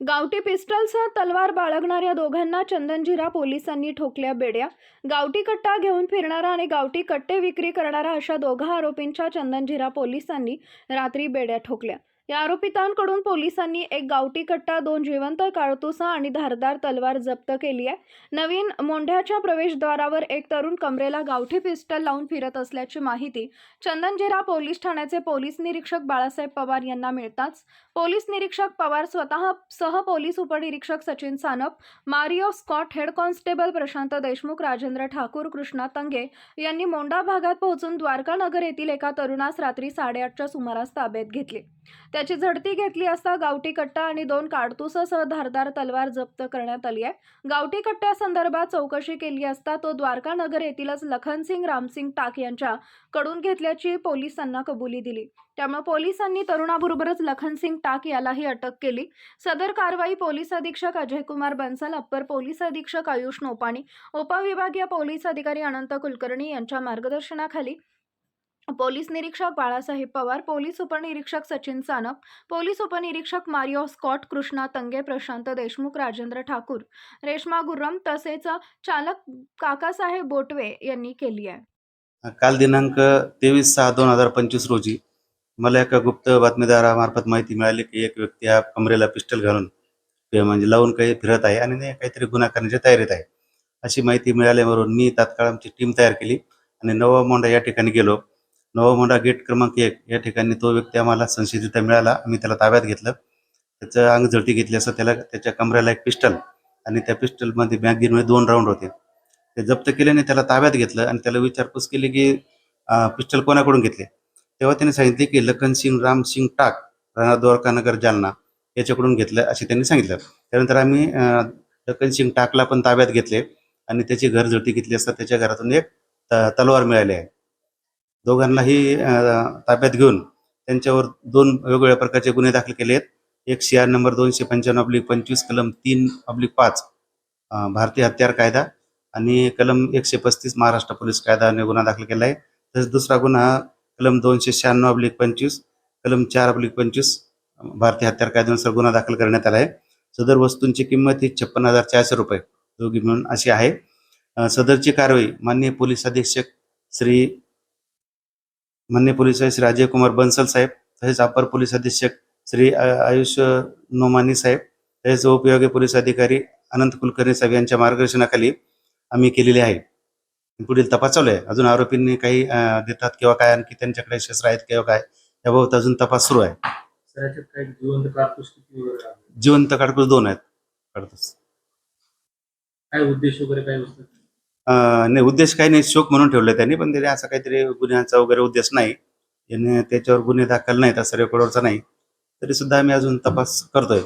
गावठी पिस्टलसह तलवार बाळगणाऱ्या दोघांना चंदनजिरा पोलिसांनी ठोकल्या बेड्या. गावठी कट्टा घेऊन फिरणारा आणि गावठी कट्टे विक्री करणारा अशा दोघा आरोपींच्या चंदनजिरा पोलिसांनी रात्री बेड्या ठोकल्या. या आरोपितांकडून पोलिसांनी एक गावठी कट्टा दोन जिवंत काळतुसा आणि धारदार तलवार जप्त केली आहे. नवीन मोंढ्याच्या प्रवेशद्वारावर एक तरुण कमरेला गावठी पिस्टल लावून फिरत असल्याची माहिती चंदनजिरा पोलीस ठाण्याचे पोलीस निरीक्षक बाळासाहेब पवार यांना मिळताच पोलीस निरीक्षक पवार स्वतः सह पोलीस उपनिरीक्षक Sachin Sanap Mario Scott head constable Prashant Deshmukh Rajendra Thakur Krishna Tange यांनी मोंढा भागात पोहोचून द्वारका नगर येथील एका तरुणास रात्री साडेआठच्या सुमारास ताब्यात घेतले. त्याची झडती घेतली असता गावठी कट्टा आणि दोन काडतुससह धारदार तलवार जप्त करण्यात आली आहे. गावठी कट्ट्यासंदर्भात चौकशी केली असता तो द्वारका नगर येथीलच लखनसिंग रामसिंग टाक यांच्या कडून घेतल्याची पोलिसांना कबुली दिली. त्यामुळे पोलिसांनी तरुणाबरोबरच लखनसिंग टाक यालाही अटक केली. सदर कारवाई पोलीस अधीक्षक अजयकुमार बन्सल अप्पर पोलीस अधीक्षक आयुष नोपाणी उपविभागीय पोलीस अधिकारी अनंत कुलकर्णी यांच्या मार्गदर्शनाखाली पोलीस निरीक्षक बाळासाहेब पवार पोलीस उपनिरीक्षक सचिन सानप पोलीस उपनिरीक्षक मारिओ स्कॉट कृष्णा तंगे प्रशांत देशमुख राजेंद्र ठाकूर रेश्मा गुर्रम तसेच चालक काकासाहेब बोटवे यांनी केली आहे. काल दिनांक तेवीस सहा दोन हजार पंचवीस रोजी मला एका गुप्त बातमीदारामार्फत माहिती मिळाली की एक व्यक्ती हा कमरेला पिस्टल घालून म्हणजे लावून काही फिरत आहे आणि काहीतरी गुन्हा करण्याच्या तयारीत आहे. अशी माहिती मिळाल्यावरून मी तात्काळ आमची टीम तयार केली आणि नवा मोंडा या ठिकाणी गेलो. नवामोंडा गेट क्रमांक एक. या ठिकाणी तो व्यक्ती आम्हाला संशयितरित्या मिळाला. आम्ही त्याला ताब्यात घेतलं. त्याचं अंग झळती घेतली असं त्याला त्याच्या कमऱ्याला एक पिस्टल आणि त्या पिस्टलमध्ये मॅगझिनमध्ये दोन राऊंड होते. ते जप्त केल्याने त्याला ताब्यात घेतलं आणि त्याला विचारपूस केली की पिस्टल कोणाकडून घेतले? तेव्हा त्याने सांगितले की लखनसिंग रामसिंग टाक राणा द्वारकानगर जालना याच्याकडून घेतलं असे त्यांनी सांगितलं. त्यानंतर आम्ही लखन लखनसिंग टाकला पण ताब्यात घेतले आणि त्याची घर झळती घेतली असता त्याच्या घरातून एक त- तलवार मिळाली आहे. दोघांनाही ताब्यात घेऊन त्यांच्यावर दोन वेगवेगळ्या प्रकारचे गुन्हे दाखल केले आहेत. एक सी आर नंबर दोनशे पंच्याण्णव अब्लिक पंचवीस कलम तीन अब्लिक पाच भारतीय हत्यार कायदा आणि कलम एकशे पस्तीस महाराष्ट्र पोलीस कायदाने गुन्हा दाखल केला आहे. तसेच दुसरा गुन्हा कलम दोनशे शहाण्णव अब्लिक पंचवीस कलम चार अब्लिक पंचवीस भारतीय हत्यार कायद्यानुसार गुन्हा दाखल करण्यात आला आहे. सदर वस्तूंची किंमत ही छप्पन हजार चारशे रुपये दोघी मिळून अशी आहे. सदरची कारवाई माननीय पोलीस अधीक्षक श्री माननीय पोलीस आयुक्त श्री अजय कुमार बन्सल साहेब तसेच अपर पोलीस अधीक्षक श्री आयुष नोमानी साहेब तसेच उपयोगी पोलीस अधिकारी अनंत कुलकर्णी साहेब यांच्या मार्गदर्शनाखाली आम्ही केलेली आहे. पुढील तपास चालू आहे अजून आरोपींनी काही देतात किंवा काय आणखी त्यांच्याकडे शस्त्र आहेत किंवा काय याबाबत अजून तपास सुरू आहे. जिवंत आहे? काडतूस दोन आहेत. काय उद्देश वगैरे काय वस्तू अं, नाही उद्देश काही नाही शोक म्हणून ठेवलं त्यांनी पण त्याने असा काहीतरी गुन्ह्याचा वगैरे उद्देश नाही. याने त्याच्यावर गुन्हे दाखल नाहीत असं रेकॉर्डवरचा नाही. तरी सुद्धा आम्ही अजून तपास करतोय.